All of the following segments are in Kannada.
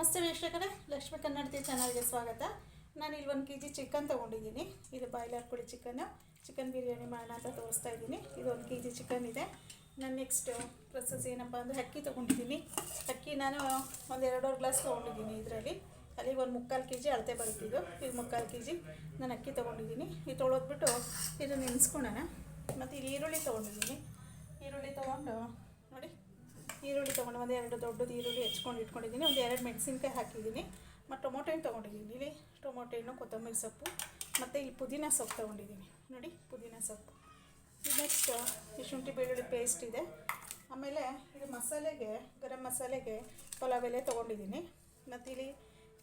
ನಮಸ್ತೆ ವೀಕ್ಷಕರೇ, ಲಕ್ಷ್ಮಿ ಕನ್ನಡತಿ ಚಾನಲ್ಗೆ ಸ್ವಾಗತ. ನಾನು ಇಲ್ಲಿ ಒಂದು ಕೆ ಜಿ ಚಿಕನ್ ತೊಗೊಂಡಿದ್ದೀನಿ. ಇದು ಬಾಯ್ಲರ್ ಕುಳಿ ಚಿಕನ್ನು. ಚಿಕನ್ ಬಿರಿಯಾನಿ ಮಾಡೋಣ ಅಂತ ತೋರಿಸ್ತಾ ಇದ್ದೀನಿ. ಇದು ಒಂದು ಕೆ ಜಿ ಚಿಕನ್ ಇದೆ. ನಾನು ನೆಕ್ಸ್ಟ್ ಪ್ರೊಸೆಸ್ ಏನಪ್ಪ ಅಂದರೆ ಅಕ್ಕಿ ತೊಗೊಂಡಿದ್ದೀನಿ. ಅಕ್ಕಿ ನಾನು ಒಂದು ಎರಡೂವರೆ ಗ್ಲಾಸ್ ತೊಗೊಂಡಿದ್ದೀನಿ ಇದರಲ್ಲಿ. ಅಲ್ಲಿಗೆ ಒಂದು ಮುಕ್ಕಾಲು ಕೆ ಜಿ ಅಳತೆ ಬರುತ್ತಿದ್ದು ಇದು. ಮುಕ್ಕಾಲು ಕೆ ಜಿ ನಾನು ಅಕ್ಕಿ ತೊಗೊಂಡಿದ್ದೀನಿ. ಇದು ತೊಳೆದ್ಬಿಟ್ಟು ಇದು ನೆನೆಸ್ಕೊಳ್ಳೋಣ. ಮತ್ತು ಇಲ್ಲಿ ಈರುಳ್ಳಿ ತೊಗೊಂಡಿದ್ದೀನಿ. ಈರುಳ್ಳಿ ತೊಗೊಂಡು ಈರುಳ್ಳಿ ತೊಗೊಂಡು ಒಂದು ಎರಡು ದೊಡ್ಡದು ಈರುಳ್ಳಿ ಹೆಚ್ಕೊಂಡು ಇಟ್ಕೊಂಡಿದ್ದೀನಿ. ಒಂದು ಎರಡು ಮೆಣಸಿನ್ಕಾಯಿ ಹಾಕಿದ್ದೀನಿ. ಮತ್ತು ಟೊಮೊಟೊ ಹಣ್ಣು ತೊಗೊಂಡಿದ್ದೀನಿ ಇಲ್ಲಿ? ಟೊಮೊಟೊ ಹಣ್ಣು, ಕೊತ್ತಂಬರಿ ಸೊಪ್ಪು ಮತ್ತು ಇಲ್ಲಿ ಪುದೀನ ಸೊಪ್ಪು ತೊಗೊಂಡಿದ್ದೀನಿ. ನೋಡಿ, ಪುದೀನ ಸೊಪ್ಪು. ನೆಕ್ಸ್ಟ್ ಈ ಶುಂಠಿ ಬೆಳ್ಳುಳ್ಳಿ ಪೇಸ್ಟ್ ಇದೆ. ಆಮೇಲೆ ಇದು ಮಸಾಲೆಗೆ, ಗರಂ ಮಸಾಲೆಗೆ ಪಲಾವ್ ಎಲೆ ತೊಗೊಂಡಿದ್ದೀನಿ. ಮತ್ತು ಇಲ್ಲಿ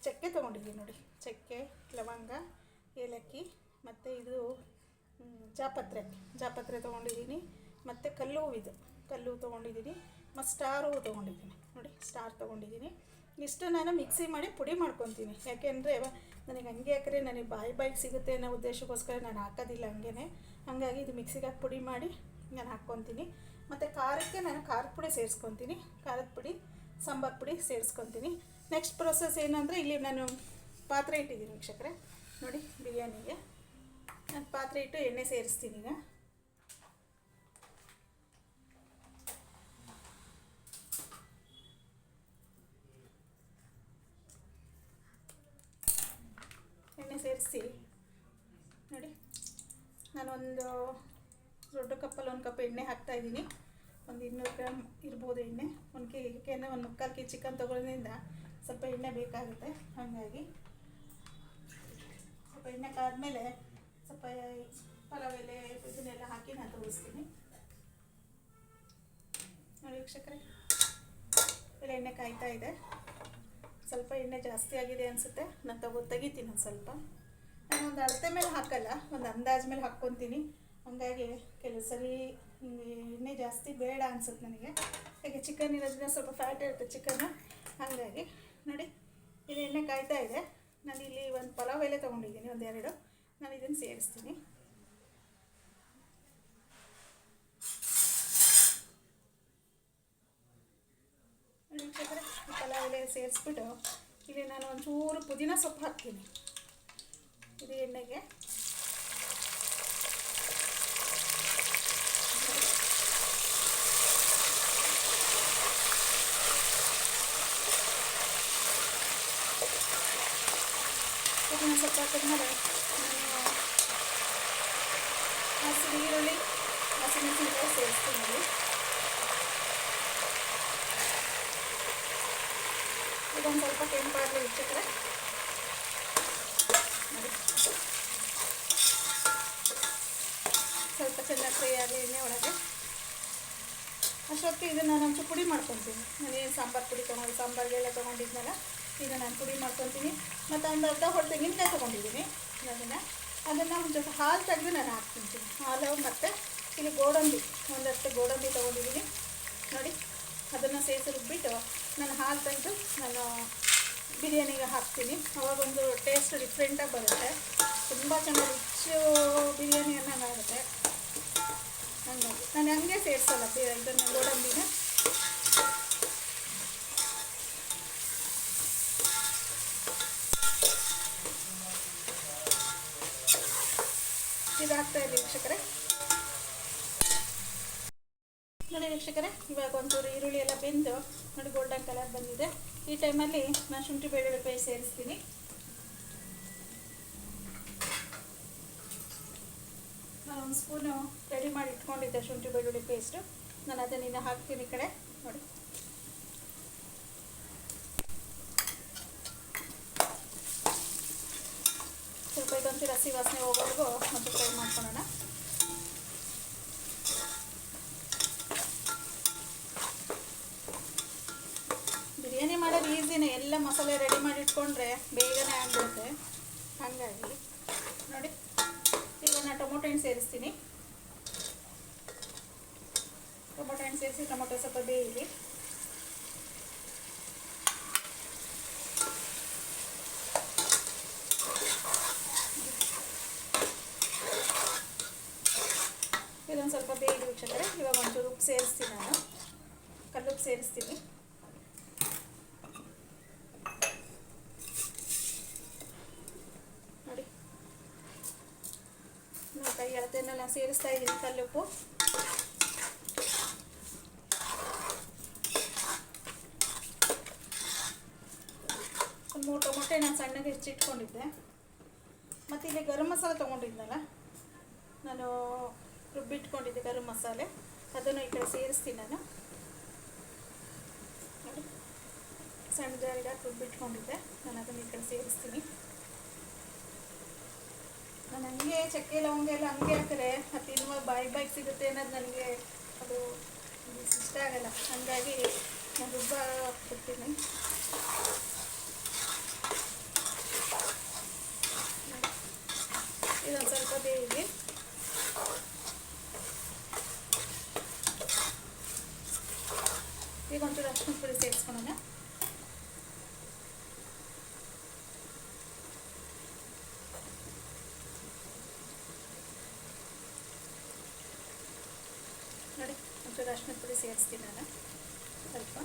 ಚಕ್ಕೆ ತೊಗೊಂಡಿದ್ದೀನಿ ನೋಡಿ. ಚಕ್ಕೆ, ಲವಂಗ, ಏಲಕ್ಕಿ ಮತ್ತು ಇದು ಜಾಪತ್ರೆ. ಜಾಪತ್ರೆ ತೊಗೊಂಡಿದ್ದೀನಿ. ಮತ್ತು ಕಲ್ಲು ಹೂವಿದು. ಕಲ್ಲು ತೊಗೊಂಡಿದ್ದೀನಿ. ಮತ್ತು ಸ್ಟಾರ್ ಹೂವು ತೊಗೊಂಡಿದ್ದೀನಿ. ನೋಡಿ ಸ್ಟಾರ್ ತೊಗೊಂಡಿದ್ದೀನಿ. ಇಷ್ಟು ನಾನು ಮಿಕ್ಸಿ ಮಾಡಿ ಪುಡಿ ಮಾಡ್ಕೊತೀನಿ. ಯಾಕೆಂದರೆ ನನಗೆ ಹಂಗೆ ಹಾಕಿದ್ರೆ ನನಗೆ ಬಾಯಿ ಬಾಯಿಗೆ ಸಿಗುತ್ತೆ ಅನ್ನೋ ಉದ್ದೇಶಕ್ಕೋಸ್ಕರ ನಾನು ಹಾಕೋದಿಲ್ಲ ಹಂಗೇ ಹಾಗಾಗಿ ಇದು ಮಿಕ್ಸಿಗೆ ಹಾಕಿ ಪುಡಿ ಮಾಡಿ ನಾನು ಹಾಕ್ಕೊತೀನಿ. ಮತ್ತು ಖಾರಕ್ಕೆ ನಾನು ಖಾರದ ಪುಡಿ ಸೇರಿಸ್ಕೊತೀನಿ. ಖಾರದ ಪುಡಿ, ಸಾಂಬಾರು ಪುಡಿ ಸೇರಿಸ್ಕೊತೀನಿ. ನೆಕ್ಸ್ಟ್ ಪ್ರೊಸೆಸ್ ಏನಂದರೆ ಇಲ್ಲಿ ನಾನು ಪಾತ್ರೆ ಇಟ್ಟಿದ್ದೀನಿ ವೀಕ್ಷಕರೇ. ನೋಡಿ, ಬಿರಿಯಾನಿಗೆ. ನಾನು ಪಾತ್ರೆ ಇಟ್ಟು ಎಣ್ಣೆ ಸೇರಿಸ್ತೀನಿ ಈಗ. ಸೇರಿಸಿ ನೋಡಿ, ನಾನೊಂದು ದೊಡ್ಡ ಕಪ್ಪಲ್ಲಿ ಒಂದು ಕಪ್ ಎಣ್ಣೆ ಹಾಕ್ತಾ ಇದ್ದೀನಿ. ಒಂದು ಇನ್ನೂರು ಗ್ರಾಮ್ ಇರ್ಬೋದು ಎಣ್ಣೆ. ಒಂದು ಕೆ ಕೆನೆ ಒಂದು ಮುಕ್ಕಾಲು ಕೆ ಚಿಕನ್ ತೊಗೊಳೋದ್ರಿಂದ ಸ್ವಲ್ಪ ಎಣ್ಣೆ ಬೇಕಾಗುತ್ತೆ. ಹಾಗಾಗಿ ಸ್ವಲ್ಪ ಎಣ್ಣೆ ಕಾದ್ಮೇಲೆ ಸ್ವಲ್ಪ ಪಲಾವ್ ಎಲೆ, ಇದನ್ನೆಲ್ಲ ಹಾಕಿ ನಾನು ತೋರಿಸ್ತೀನಿ. ನೋಡಿ ವೀಕ್ಷಕರೇ, ಇಲ್ಲಿ ಎಣ್ಣೆ ಕಾಯ್ತಾ ಇದೆ. ಸ್ವಲ್ಪ ಎಣ್ಣೆ ಜಾಸ್ತಿ ಆಗಿದೆ ಅನಿಸುತ್ತೆ. ನಾನು ತಗೋ, ತೆಗಿತೀನಿ ಸ್ವಲ್ಪ. ಒಂದು ಅಳತೆ ಮೇಲೆ ಹಾಕಲ್ಲ, ಒಂದು ಅಂದಾಜ್ ಮೇಲೆ ಹಾಕ್ಕೊತೀನಿ. ಹಂಗಾಗಿ ಕೆಲವು ಸರಿ ಎಣ್ಣೆ ಜಾಸ್ತಿ ಬೇಡ ಅನ್ಸುತ್ತೆ ನನಗೆ. ಹಾಗೆ ಚಿಕನ್ ಇರೋದ್ರಿಂದ ಸ್ವಲ್ಪ ಫ್ಯಾಟ್ ಇರುತ್ತೆ ಚಿಕನ್ನು ಹಾಗಾಗಿ ನೋಡಿ ಇಲ್ಲಿ ಎಣ್ಣೆ ಕಾಯ್ತಾ ಇದೆ. ನಾನು ಇಲ್ಲಿ ಒಂದು ಪಲಾವ್ ಎಲೆ ತೊಗೊಂಡಿದ್ದೀನಿ ಒಂದೆರಡು ನಾನು ಇದನ್ನು ಸೇರಿಸ್ತೀನಿ. ಪಲಾವ್ ಎಲೆ ಸೇರಿಸ್ಬಿಟ್ಟು, ಇಲ್ಲಿ ನಾನು ಒಂಚೂರು ಪುದೀನ ಸೊಪ್ಪು ಹಾಕ್ತೀನಿ. ಇದು ಎಣ್ಣೆಗೆ ಪುದೀನ ಸೊಪ್ಪು ಹಾಕಿದ್ಮೇಲೆ ನಾನು ಹಸಿರು ಈರುಳ್ಳಿ ಹಸಿಮೆಣಸಿನಕಾಯಿ ಸೇರಿಸ್ತೀನಿ ಇಲ್ಲಿ ಇದೊಂದು ಸ್ವಲ್ಪ ಕೆಂಪಾಗಲಿ ಇಟ್ಟಿದ್ರೆ ನೋಡಿ. ಸ್ವಲ್ಪ ಚೆನ್ನಾಗಿ ಫ್ರೈ ಆಗಲಿ ಎಣ್ಣೆ ಒಳಗೆ. ಅಷ್ಟೊತ್ತಿಗೆ ಇದನ್ನು ನಾನು ಪುಡಿ ಮಾಡ್ಕೊತೀನಿ. ನಾನು ಏನು ಸಾಂಬಾರು ಪುಡಿ ತೊಗೊಂಡು ಸಾಂಬಾರಿಗೆಲ್ಲ ತೊಗೊಂಡಿದ್ನಲ್ಲ, ಈಗ ನಾನು ಪುಡಿ ಮಾಡ್ಕೊತೀನಿ. ಮತ್ತು ಒಂದು ಅರ್ಧ ಹೊಡೆ ತೆಂಗಿನಕಾಯಿ ತೊಗೊಂಡಿದ್ದೀನಿ. ಅದನ್ನು ಅದನ್ನು ಒಂದು ಹಾಲು ತೆಗೆದು ನಾನು ಹಾಕ್ತೀನಿ. ಹಾಲು ಮತ್ತು ಇಲ್ಲಿ ಗೋಡಂಬಿ, ಒಂದಷ್ಟು ಗೋಡಂಬಿ ತೊಗೊಂಡಿದ್ದೀನಿ. ನೋಡಿ, ಅದನ್ನು ಸೇರಿಸಿ ರುಬ್ಬಿಟ್ಟು ನಾನು ಹಾಲು ತೆಗೆದು ನಾನು ಬಿರಿಯಾನಿಗೆ ಹಾಕ್ತೀನಿ. ಅವಾಗ ಒಂದು ಟೇಸ್ಟ್ ಡಿಫ್ರೆಂಟಾಗಿ ಬರುತ್ತೆ. ತುಂಬ ಚೆನ್ನಾಗಿ ರಿಚ್ಚು ಬಿರಿಯಾನಿ ಅನ್ನೋಂಗಾಗುತ್ತೆ ಹಂಗಾಗಿ. ನಾನು ಹಂಗೆ ಸೇರಿಸಲ್ಲ ಇದನ್ನು ಗೋಡಂಬಿನ. ಇದಾಗ್ತಾ ಇದೆ ವೀಕ್ಷಕರೇ. ನೋಡಿ ವೀಕ್ಷಕರೇ, ಇವಾಗ ಒಂಚೂರು ಈರುಳ್ಳಿ ಎಲ್ಲ ಬೆಂದು ನೋಡಿ ಗೋಲ್ಡನ್ ಕಲರ್ ಬಂದಿದೆ. ಈ ಟೈಮಲ್ಲಿ ನಾನು ಶುಂಠಿ ಬೆಳ್ಳುಳ್ಳಿ ಪೇಸ್ಟ್ ಸೇರಿಸ್ತೀನಿ. ನಾನು ಒಂದು ಸ್ಪೂನು ರೆಡಿ ಮಾಡಿ ಇಟ್ಕೊಂಡಿದ್ದೆ ಶುಂಠಿ ಬೆಳ್ಳುಳ್ಳಿ ಪೇಸ್ಟು ನಾನು ಅದನ್ನ ಇನ್ನು ಹಾಕ್ತೀನಿ ಈ ಕಡೆ. ನೋಡಿ. ಸ್ವಲ್ಪ ಇದೊಂದು ರಸಿ ವಾಸನೆ ಹೋಗೋವರೆಗೂ ಒಂದು ಫ್ರೈ ಮಾಡ್ಕೊಳ್ಳೋಣ ಬಿರಿಯಾನಿ ಈಸಿನೇ ಎಲ್ಲ ಮಸಾಲೆ ರೆಡಿ ಮಾಡಿ ಇಟ್ಕೊಂಡ್ರೆ ಬೇಗನೆ ಆಗಿಬಿಡುತ್ತೆ. ಹಾಗಾಗಿ ನೋಡಿ, ಈಗ ನಾನು ಟೊಮೊಟೊ ಹಣ್ಣು ಸೇರಿಸ್ತೀನಿ. ಟೊಮೊಟೊ ಹಣ್ಣು ಸೇರಿಸಿ ಟೊಮೊಟೊ ಸ್ವಲ್ಪ ಬೇಯಿರಿ. ಇದೊಂದು ಸ್ವಲ್ಪ ಬೇಯಿಲಿ ವೀಕ್ಷಕರೇ. ಇವಾಗ ಒಂಚೂರು ಉಪ್ಪು ಸೇರಿಸ್ತೀನಿ ನಾನು. ಕಲ್ಲುಪ್ಪು ಸೇರಿಸ್ತೀನಿ ಈ ಅಳತೆನೆಲ್ಲ ಸೇರಿಸ್ತಾ ಇದ್ದೀನಿ ಕಲ್ಲುಪ್ಪು ಮೂರು ಟೊಮೊಟೆ ನಾನು ಸಣ್ಣಗೆ ಹೆಚ್ಚಿಟ್ಕೊಂಡಿದ್ದೆ ಮತ್ತು ಇಲ್ಲಿ ಗರಂ ಮಸಾಲೆ ತೊಗೊಂಡಿದ್ನಲ್ಲ ನಾನು ರುಬ್ಬಿಟ್ಕೊಂಡಿದ್ದೆ ಗರಂ ಮಸಾಲೆ ಅದನ್ನು ಈ ಕಡೆ ಸೇರಿಸ್ತೀನಿ ನಾನು ಸಣ್ಣದಾಗಿ ರುಬ್ಬಿಟ್ಕೊಂಡಿದ್ದೆ ನಾನು ಅದನ್ನು ಈ ಕಡೆ ಸೇರಿಸ್ತೀನಿ ನಾನು ಹಂಗೆ ಚಕ್ಕೆ ಲವಂಗ ಎಲ್ಲ ಹಂಗೆ ಹಾಕಿದ್ರೆ ಅದು ಇನ್ನು ಬಾಯಿ ಬಾಯ್ ಸಿಗುತ್ತೆ ಅನ್ನೋದು ನನಗೆ ಅದು ಇಷ್ಟ ಆಗಲ್ಲ. ಹಾಗಾಗಿ ನಾನು ರುಬ್ಬ ಹಾಕ್ಬಿಡ್ತೀನಿ ಇದೊಂದು ಸ್ವಲ್ಪ ಬೇಯಿಗೆ ಈಗ ಒಂಚೂರು ಅರ್ಶಿನ ಪುಡಿ ಸೇರಿಸ್ಕೊಳ್ಳೋಣ ನೋಡಿ ಒಂಚೂರು ನಾನು ಸ್ವಲ್ಪ.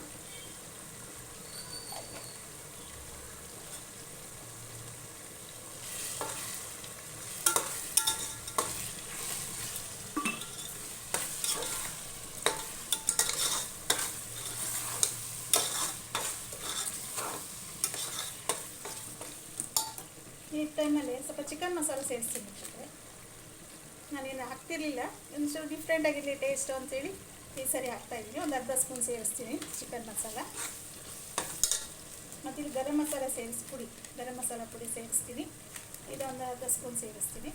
ಈ ಟೈಮಲ್ಲಿ ಸ್ವಲ್ಪ ಚಿಕನ್ ಮಸಾಲೆ ಸೇರಿಸ್ತೀನಿ ನಾನೇನು ಹಾಕ್ತಿರ್ಲಿಲ್ಲ. ಒಂಚೂರು ಡಿಫ್ರೆಂಟ್ ಆಗಿರಲಿ ಟೇಸ್ಟ್ ಅಂತೇಳಿ ಈ ಸರಿ ಹಾಕ್ತಾ ಇದ್ದೀನಿ. ಒಂದು ಅರ್ಧ ಸ್ಪೂನ್ ಸೇರಿಸ್ತೀನಿ ಚಿಕನ್ ಮಸಾಲ. ಮತ್ತು ಇಲ್ಲಿ ಗರಂ ಮಸಾಲ ಸೇರಿಸಿ ಪುಡಿ, ಗರಂ ಮಸಾಲ ಪುಡಿ ಸೇರಿಸ್ತೀನಿ. ಇದು ಒಂದು ಅರ್ಧ ಸ್ಪೂನ್ ಸೇರಿಸ್ತೀನಿ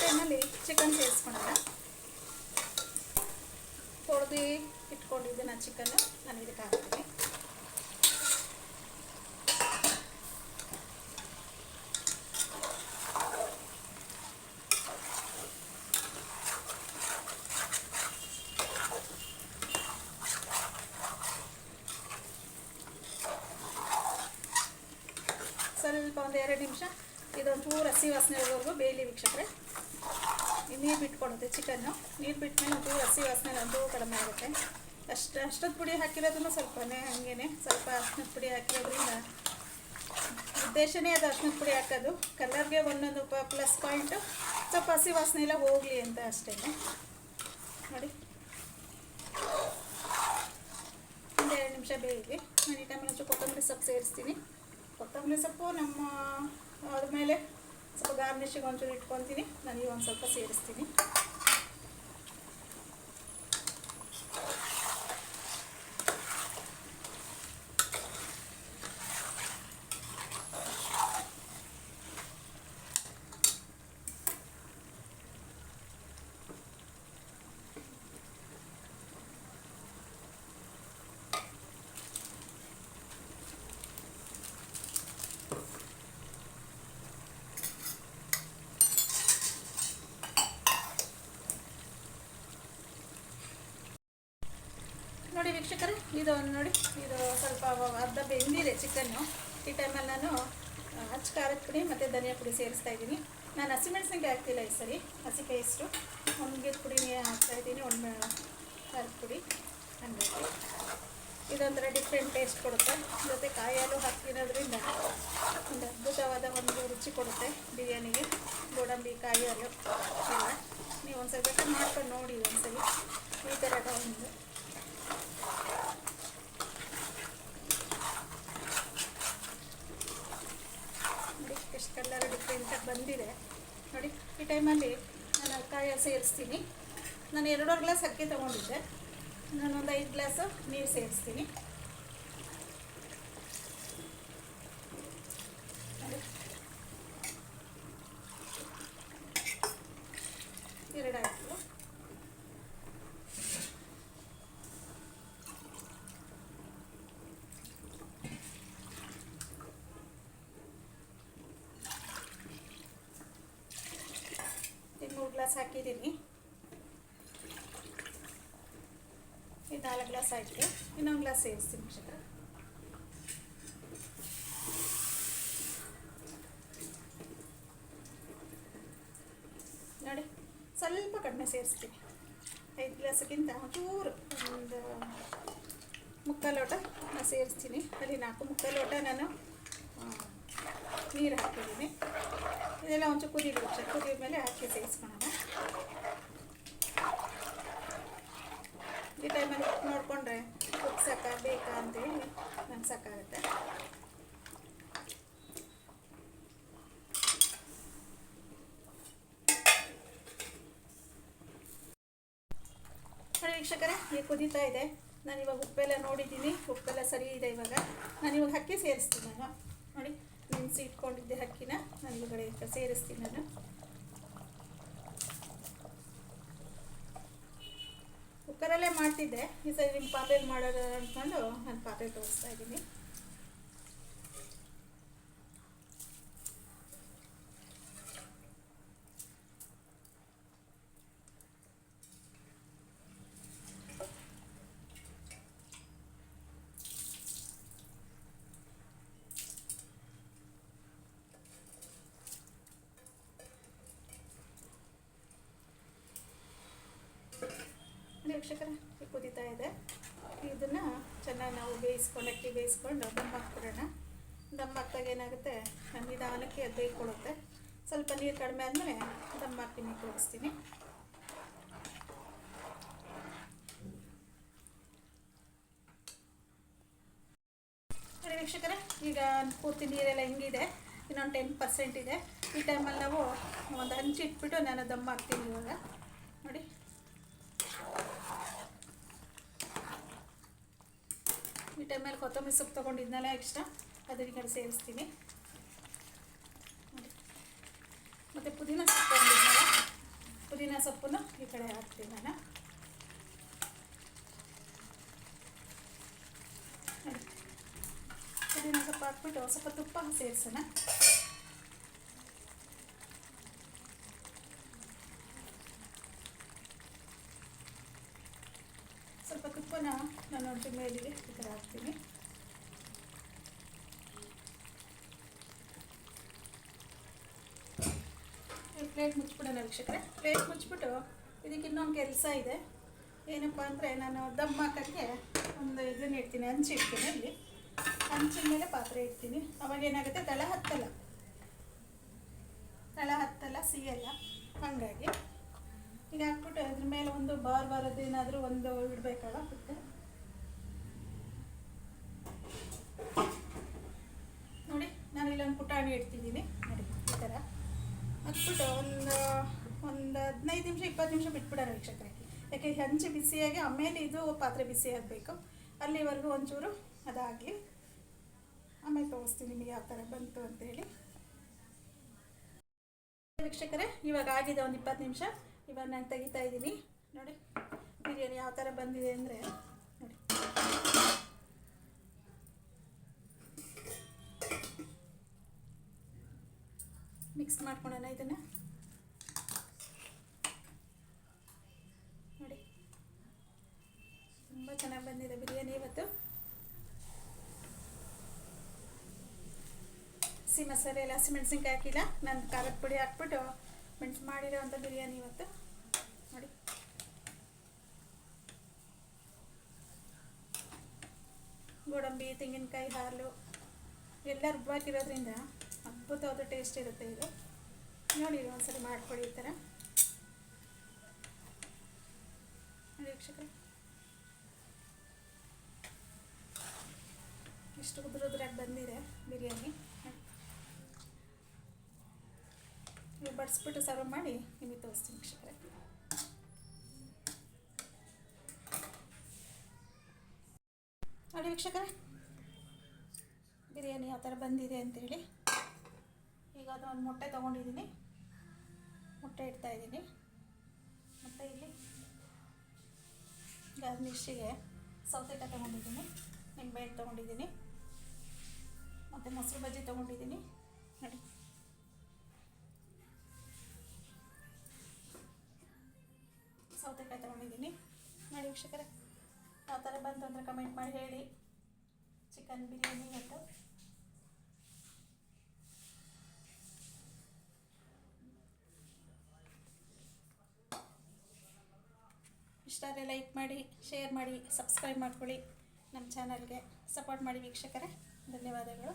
ಟೈಮಲ್ಲಿ ಚಿಕನ್ ಸೇರಿಸ್ಕೊಳ್ಳೋಣ ತೊಳೆದು ನಾನು ಚಿಕನ್ನು ನಾನು ಇದಕ್ಕೆ ಹಾಕ್ತೀನಿ. ಸ್ವಲ್ಪ ಒಂದು ಎರಡು ನಿಮಿಷ ಇದೊಂದು ಚೂರು ಹಸಿ ವಾಸನೆ ಹೋಗೋವರೆಗೂ ಬೇಯಲಿ ವೀಕ್ಷಕರೆ. ನೀರು ಬಿಟ್ಕೊಳುತ್ತೆ ಚಿಕನ್ನು. ನೀರು ಬಿಟ್ಮೇಲೆ ಒಂಚೂರು ಹಸಿ ವಾಸನೆ ಒಂದು ಕಡಿಮೆ ಆಗುತ್ತೆ. ಅಷ್ಟು ಅಷ್ಟೊತ್ತು ಪುಡಿ ಹಾಕಿರೋದನ್ನು ಸ್ವಲ್ಪನೇ ಹಾಗೇನೆ, ಸ್ವಲ್ಪ ಅರ್ಶಿನದ ಪುಡಿ ಹಾಕಿರೋದ್ರಿಂದ ಉದ್ದೇಶನೇ ಅದು ಅರ್ಶಿನದ ಪುಡಿ ಹಾಕೋದು. ಕಲರ್ಗೆ ಒಂದೊಂದು ಪ್ಲಸ್ ಪಾಯಿಂಟು, ಸ್ವಲ್ಪ ಹಸಿ ವಾಸನೆ ಎಲ್ಲ ಹೋಗಲಿ ಅಂತ ಅಷ್ಟೇ ನೋಡಿ. ಒಂದು ಎರಡು ನಿಮಿಷ ಬೇಯಿಲಿ ನಾನು ಈ ಟೈಮಲ್ಲಿ ಒಂಚೂರು ಕೊತ್ತಂಬರಿ ಸೊಪ್ಪು ಸೇರಿಸ್ತೀನಿ. ಕೊತ್ತಂಬರಿ ಸೊಪ್ಪು ನಮ್ಮ ಅದ್ರ ಮೇಲೆ ಸ್ವಲ್ಪ ಗಾರ್ನಿಶಿಗೆ ಒಂಚೂರು ಇಟ್ಕೊತೀನಿ ನನಗೆ ಒಂದು ಸ್ವಲ್ಪ ಸೇರಿಸ್ತೀನಿ ನೋಡಿ ವೀಕ್ಷಕರೇ, ಇದು ನೋಡಿ, ಇದು ಸ್ವಲ್ಪ ಅರ್ಧ ಬೆಂದಿದೆ ಚಿಕನ್ನು. ಈ ಟೈಮಲ್ಲಿ ನಾನು ಹಚ್ಚು ಖಾರದ ಪುಡಿ ಮತ್ತು ಧನಿಯಾ ಪುಡಿ ಸೇರಿಸ್ತಾ ಇದ್ದೀನಿ. ನಾನು ಹಸಿಮೆಣಸಿನ್ಕಾಯಿ ಹಾಕ್ತಿಲ್ಲ ಈ ಸರಿ, ಹಸಿ ಪೇಸ್ಟು ಒಣಗಿದ ಪುಡಿನೇ ಹಾಕ್ತಾ ಇದ್ದೀನಿ ಒಣ ಖಾರದ ಪುಡಿ. ಹಂಗಾಗಿ ಇದೊಂಥರ ಡಿಫ್ರೆಂಟ್ ಟೇಸ್ಟ್ ಕೊಡುತ್ತೆ. ಜೊತೆ ಕಾಯಿ ಹಾಕಿರೋದ್ರಿಂದ ಒಂದು ಅದ್ಭುತವಾದ ಒಂದು ರುಚಿ ಕೊಡುತ್ತೆ ಬಿರಿಯಾನಿಗೆ. ಗೋಡಂಬಿ, ಕಾಯಿ ಎಲ್ಲ. ನೀವು ಒಂದು ಬೇಕಾದ್ರೆ ಮಾಡ್ಕೊಂಡು ನೋಡಿ ಒಂದ್ಸಲಿ. ಈ ಥರದ ಒಂದು ಕಲರ್ ಡಿಫ್ರೆಂಟಾಗಿ ಬಂದಿದೆ. ನೋಡಿ, ಈ ಟೈಮಲ್ಲಿ ನಾನು ಕಾಯ ಸೇರಿಸ್ತೀನಿ. ನಾನು ಎರಡೂವರೆ ಗ್ಲಾಸ್ ಅಕ್ಕಿ ತೊಗೊಂಡಿದ್ದೆ. ನಾನೊಂದು ಐದು ಗ್ಲಾಸು ನೀರು ಸೇರಿಸ್ತೀನಿ. ಗ್ಲಾಸ್ ಹಾಕಿದ್ದೀನಿ. ಇದು ನಾಲ್ಕು ಗ್ಲಾಸ್ ಆಯಿತು. ಇನ್ನೊಂದು ಗ್ಲಾಸ್ ಸೇರಿಸ್ತೀನಿ ನೋಡಿ, ಸ್ವಲ್ಪ ಕಡಿಮೆ ಸೇರಿಸ್ತೀನಿ. ಐದು ಗ್ಲಾಸ್ಗಿಂತ ಚೂರು ಒಂದು ಮುಕ್ಕಾ ಲೋಟ ನಾನು ಸೇರಿಸ್ತೀನಿ. ಅಲ್ಲಿ ನಾಲ್ಕು ಮುಕ್ಕಾ ಲೋಟ ನಾನು ನೀರು ಹಾಕಿದ್ದೀನಿ. ಇದೆಲ್ಲ ಒಂಚೂರು ಕುದೀಲಿ ಕುದಿದ ಮೇಲೆ ಹಾಕಿ ಸೇರಿಸ್ಕೊಳೋಣ. ಈ ಟೈಮಲ್ಲಿ ನೋಡಿಕೊಂಡ್ರೆ ಉಪ್ಸಕ್ಕ ಸಾಕ ಬೇಕಾ ಅಂತೇಳಿ ನೋಡಿ ವೀಕ್ಷಕರೇ, ಈಗ ಕುದೀತಾ ಇದೆ. ನಾನು ಇವಾಗ ಉಪ್ಪೆಲ್ಲ ನೋಡಿದ್ದೀನಿ, ಉಪ್ಪೆಲ್ಲ ಸರಿ ಇದೆ ಇವಾಗ. ನಾನು ಇವಾಗ ಅಕ್ಕಿ ಸೇರಿಸ್ತೀನಿ ನಾನು ನೆನೆಸಿ ಇಟ್ಕೊಂಡಿದ್ದೆ ಹಕ್ಕಿನ ಇವಾಗ ಸೇರಿಸ್ತೀನಿ ನಾನು. ಕುಕ್ಕರಲ್ಲೇ ಮಾಡ್ತಿದ್ದೆ. ಈ ಸರಿ ನಿಮ್ಮ ಪಾತ್ರೆಯಲ್ಲಿ ಮಾಡೋದು ಅಂದ್ಕೊಂಡು ನಾನು ಪಾತ್ರೆ ತೋರಿಸ್ತಾ ಇದ್ದೀನಿ. ವೀಕ್ಷಕರೇ ಕುದೀತಾ ಇದೆ. ಇದನ್ನು ಚೆನ್ನಾಗಿ ನಾವು ಬೇಯಿಸ್ಕೊಂಡು, ಅಕ್ಕಿ ಬೇಯಿಸ್ಕೊಂಡು ದಮ್ ಹಾಕ್ಬಿಡೋಣ. ದಮ್ ಹಾಕ್ದಾಗ ಏನಾಗುತ್ತೆ ನಿಧಾನಕ್ಕೆ ಅದು ಬೇಯ್ಕೊಳ್ಳುತ್ತೆ. ಸ್ವಲ್ಪ ನೀರು ಕಡಿಮೆ ಆದಮೇಲೆ ದಮ್ ಹಾಕ್ತೀನಿ ತೋರಿಸ್ತೀನಿ ವೀಕ್ಷಕರೇ, ಈಗ ಪೂರ್ತಿ ನೀರೆಲ್ಲ ಹೆಂಗಿದೆ. ಇನ್ನೊಂದು ಟೆನ್ ಪರ್ಸೆಂಟ್ ಇದೆ. ಈ ಟೈಮಲ್ಲಿ ನಾವು ಒಂದು ಹಂಚಿ ಇಟ್ಬಿಟ್ಟು ನಾನು ದಮ್ ಹಾಕ್ತೀನಿ ಇವಾಗ ನೋಡಿ ಈ ಟೈಮಲ್ಲಿ ಕೊತ್ತಂಬರಿ ಸೊಪ್ಪು ತೊಗೊಂಡಿದ್ನಲ್ಲ ಎಕ್ಸ್ಟ್ರಾ ಅದನ್ನ ಕಡೆ ಸೇರಿಸ್ತೀನಿ. ಮತ್ತು ಪುದೀನ ಸೊಪ್ಪು ತೊಗೊಂಡಿದ್ನಲ್ಲ ಪುದೀನ ಸೊಪ್ಪನ್ನು ಈ ಕಡೆ ಹಾಕ್ತೀನಿ ನಾನು. ಪುದೀನ ಸೊಪ್ಪು ಹಾಕ್ಬಿಟ್ಟು ಸ್ವಲ್ಪ ತುಪ್ಪ ಸೇರಿಸೋಣ ಸ್ವಲ್ಪ ನಾನು ಒಂದು ಮೇಲಿಗೆ ಈ ಥರ ಹಾಕ್ತೀನಿ. ಪ್ಲೇಟ್ ಮುಚ್ಚಿಬಿಡೋಣ ವೀಕ್ಷಕರೆ. ಪ್ಲೇಟ್ ಮುಚ್ಚಿಬಿಟ್ಟು ಇದಕ್ಕೆ ಇನ್ನೊಂದು ಕೆಲಸ ಇದೆ. ಏನಪ್ಪ ಅಂದರೆ ನಾನು ದಮ್ ಹಾಕೋಕ್ಕೆ ಒಂದು ಇದನ್ನ ಇಡ್ತೀನಿ ಹಂಚಿ ಇಡ್ತೀನಿ ಅಲ್ಲಿ. ಹಂಚಿನ ಮೇಲೆ ಪಾತ್ರೆ ಇಡ್ತೀನಿ. ಅವಾಗ ಏನಾಗುತ್ತೆ? ತಳ ಹತ್ತಲ್ಲ. ತಳ ಹತ್ತಲ್ಲ, ಸಿಯಲ್ಲ. ಹಾಗಾಗಿ ಈಗ ಹಾಕ್ಬಿಟ್ಟು ಅದ್ರ ಮೇಲೆ ಒಂದು ಬಾರ್ ಬಾರದ್ದು ಏನಾದರೂ ಒಂದು ಇಡಬೇಕಲ್ಲ ಮತ್ತೆ ನೋಡಿ, ನಾನು ಇಲ್ಲೊಂದು ಪುಟಾಣಿ ಇಡ್ತಿದ್ದೀನಿ. ನೋಡಿ, ಈ ಥರ ಹಾಕ್ಬಿಟ್ಟು ಒಂದು ಒಂದು ಹದಿನೈದು ನಿಮಿಷ, ಇಪ್ಪತ್ತು ನಿಮಿಷ ಬಿಟ್ಬಿಡೋಣ ವೀಕ್ಷಕರಿಗೆ ಯಾಕೆ ಹಂಚು ಬಿಸಿಯಾಗಿ, ಆಮೇಲೆ ಇದು ಪಾತ್ರೆ ಬಿಸಿ ಆಗಬೇಕು. ಅಲ್ಲಿವರೆಗೂ ಒಂಚೂರು ಅದಾಗಲಿ. ಆಮೇಲೆ ತೋರಿಸ್ತೀನಿ ನಿಮಗೆ ಯಾವ ಥರ ಬಂತು ಅಂತೇಳಿ. ವೀಕ್ಷಕರೇ, ಇವಾಗ ಆಗಿದೆ ಒಂದು ಇಪ್ಪತ್ತು ನಿಮಿಷ. ಇವಾಗ ನಾನು ತೆಗಿತಾ ಇದ್ದೀನಿ. ನೋಡಿ, ಬಿರಿಯಾನಿ ಯಾವ ಥರ ಬಂದಿದೆ ಅಂದರೆ, ನೋಡಿ. ಮಿಕ್ಸ್ ಮಾಡ್ಕೊಳೋಣ ಇದನ್ನು. ನೋಡಿ. ತುಂಬ ಚೆನ್ನಾಗಿ ಬಂದಿದೆ ಬಿರಿಯಾನಿ ಇವತ್ತು. ಹಸಿ ಮಸಾಲೆ ಎಲ್ಲ ಹಸಿಮೆಣಸಿನ್ಕಾಯಿ ಹಾಕಿಲ್ಲ. ನಾನು ಖಾರದ ಪುಡಿ ಹಾಕ್ಬಿಟ್ಟು ಮೆಣಸು ಮಾಡಿರೋ ಅಂಥ ಬಿರಿಯಾನಿ ಇವತ್ತು. ನೋಡಿ. ಗೋಡಂಬಿ, ತೆಂಗಿನಕಾಯಿ, ಹಾಲು ಎಲ್ಲ ರುಬ್ಬಾಕಿರೋದ್ರಿಂದ ಅದ್ಭುತವಾದ ಟೇಸ್ಟ್ ಇರುತ್ತೆ ಇದು. ನೋಡಿ ಒಂದ್ಸರಿ ಮಾಡ್ಕೊಡಿ ಈ ಥರ ಇಷ್ಟು ಉದುರು ಬಂದಿದೆ ಬಿರಿಯಾನಿ ನೀವು ಬಡಿಸ್ಬಿಟ್ಟು ಸರ್ವ್ ಮಾಡಿ ನಿಮಗೆ ತೋರಿಸ್ತೀನಿ ವೀಕ್ಷಕರೇ. ನೋಡಿ ವೀಕ್ಷಕರೇ, ಬಿರಿಯಾನಿ ಯಾವ ಥರ ಬಂದಿದೆ ಅಂತೇಳಿ. ಈಗ ಅದು ಒಂದು ಮೊಟ್ಟೆ ತೊಗೊಂಡಿದ್ದೀನಿ. ಮೊಟ್ಟೆ ಇಡ್ತಾ ಇದ್ದೀನಿ. ಮತ್ತು ಇಲ್ಲಿ ಮಿಕ್ಸಿಗೆ ಸೌತೆಕಾಯಿ ತೊಗೊಂಡಿದ್ದೀನಿ ನಿಂಬೆಹಣ್ಣು ತೊಗೊಂಡಿದ್ದೀನಿ, ಮತ್ತು ಮೊಸರು ಬಜ್ಜಿ ತೊಗೊಂಡಿದ್ದೀನಿ. ನೋಡಿ. ಸೌತೆಕಾಯಿ ತೊಗೊಂಡಿದ್ದೀನಿ ನೋಡಿ ವೀಕ್ಷಕರೇ. ಯಾವ ಥರ ಬಂತು ಅಂದರೆ ಕಮೆಂಟ್ ಮಾಡಿ ಹೇಳಿ. ಚಿಕನ್ ಬಿರಿಯಾನಿ ಮತ್ತು ಇಷ್ಟ ಆದರೆ ಲೈಕ್ ಮಾಡಿ ಶೇರ್ ಮಾಡಿ ಸಬ್ಸ್ಕ್ರೈಬ್ ಮಾಡ್ಕೊಳ್ಳಿ. ನಮ್ಮ ಚಾನಲ್ಗೆ ಸಪೋರ್ಟ್ ಮಾಡಿ ವೀಕ್ಷಕರೇ. ಧನ್ಯವಾದಗಳು.